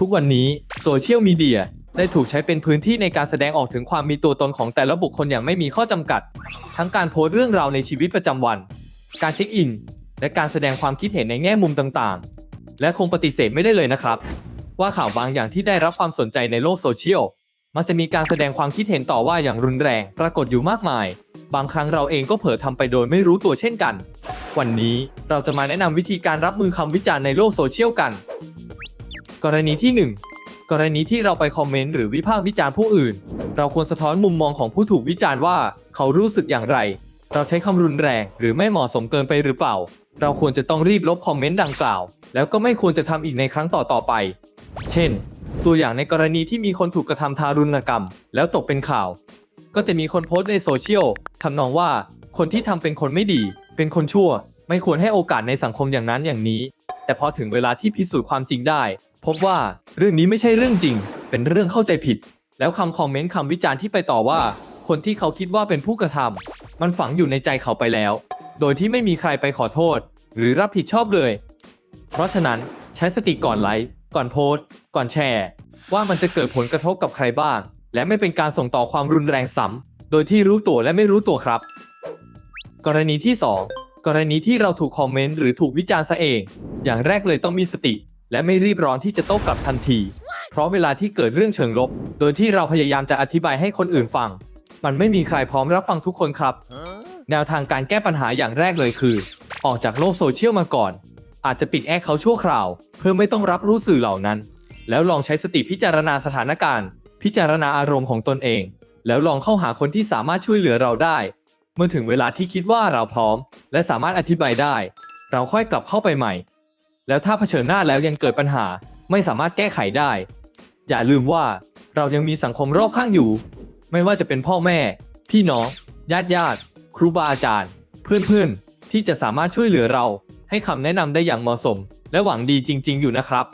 ทุกวันนี้โซเชียลมีเดียได้ถูกใช้เป็นพื้นที่ในการแสดงออกถึงความมีตัวตนของแต่ละบุคคลอย่างไม่มีข้อจำกัด ทั้งการโพสต์เรื่องราวในชีวิตประจำวัน การเช็คอิน และการแสดงความคิดเห็นในแง่มุมต่างๆ และคงปฏิเสธไม่ได้เลยนะครับ ว่าข่าวบางอย่างที่ได้รับความสนใจในโลกโซเชียลมักจะมีการแสดงความคิดเห็นต่อว่าอย่างรุนแรง ปรากฏอยู่มากมาย บางครั้งเราเองก็เผลอทำไปโดยไม่รู้ตัวเช่นกัน วันนี้เราจะมาแนะนำวิธีการรับมือคำวิจารณ์ในโลกโซเชียลกัน กรณีที่ 1 กรณีที่เราไปคอมเมนต์หรือวิพากษ์วิจารณ์ผู้อื่น เราควรสะท้อนมุมมองของผู้ถูกวิจารณ์ว่าเขารู้สึกอย่างไร เราใช้คำรุนแรงหรือไม่เหมาะสมเกินไปหรือเปล่า เราควรจะต้องรีบลบคอมเมนต์ดังกล่าว แล้วก็ไม่ควรจะทำอีกในครั้งต่อๆไป เช่น ตัวอย่างในกรณีที่มีคนถูกกระทำทารุณกรรม แล้วตกเป็นข่าว ก็จะมีคนโพสต์ในโซเชียลทำนองว่า คนที่ทำเป็นคนไม่ดี เป็นคนชั่ว ไม่ควรให้โอกาสในสังคมอย่างนั้นอย่างนี้ แต่พอถึงเวลาที่พิสูจน์ความจริงได้ พบว่าเรื่องนี้ไม่ใช่เรื่องจริง เป็นเรื่องเข้าใจผิด แล้วคำคอมเมนต์คำวิจารณ์ที่ไปต่อว่า คนที่เขาคิดว่าเป็นผู้กระทำมันฝังอยู่ในใจเขาไปแล้ว โดยที่ไม่มีใครไปขอโทษ หรือรับผิดชอบเลย เพราะฉะนั้นใช้สติก่อนไลค์ก่อนโพสต์ก่อนแชร์ ว่ามันจะเกิดผลกระทบกับใครบ้าง และไม่เป็นการส่งต่อความรุนแรงซ้ำโดยที่รู้ตัวและไม่รู้ตัวครับ กรณีที่ 2 กรณีที่เราถูกคอมเมนต์หรือถูกวิจารณ์ซะเอง อย่างแรกเลยต้องมีสติ และไม่รีบร้อนที่จะโต้กลับทันที เพราะเวลาที่เกิดเรื่องเชิงลบ โดยที่เราพยายามจะอธิบายให้คนอื่นฟัง มันไม่มีใครพร้อมรับฟังทุกคนครับ แนวทางการแก้ปัญหาอย่างแรกเลยคือ ออกจากโลกโซเชียลมาก่อน อาจจะปิดแอคเขาชั่วคราว เพื่อไม่ต้องรับรู้สื่อเหล่านั้น แล้วลองใช้สติพิจารณาสถานการณ์ พิจารณาอารมณ์ของตนเอง แล้วลองเข้าหาคนที่สามารถช่วยเหลือเราได้ เมื่อถึงเวลาที่คิดว่าเราพร้อม และสามารถอธิบายได้ เราค่อยกลับเข้าไปใหม่ แล้วถ้าเผชิญหน้าแล้วยังเกิดปัญหาไม่สามารถแก้ไขได้ อย่าลืมว่าเรายังมีสังคมรอบข้างอยู่ ไม่ว่าจะเป็นพ่อแม่ พี่น้องญาติญาติครูบาอาจารย์ เพื่อนๆ ที่จะสามารถช่วยเหลือเรา ให้คำแนะนำได้อย่างเหมาะสม และหวังดีจริง ๆ อยู่นะครับ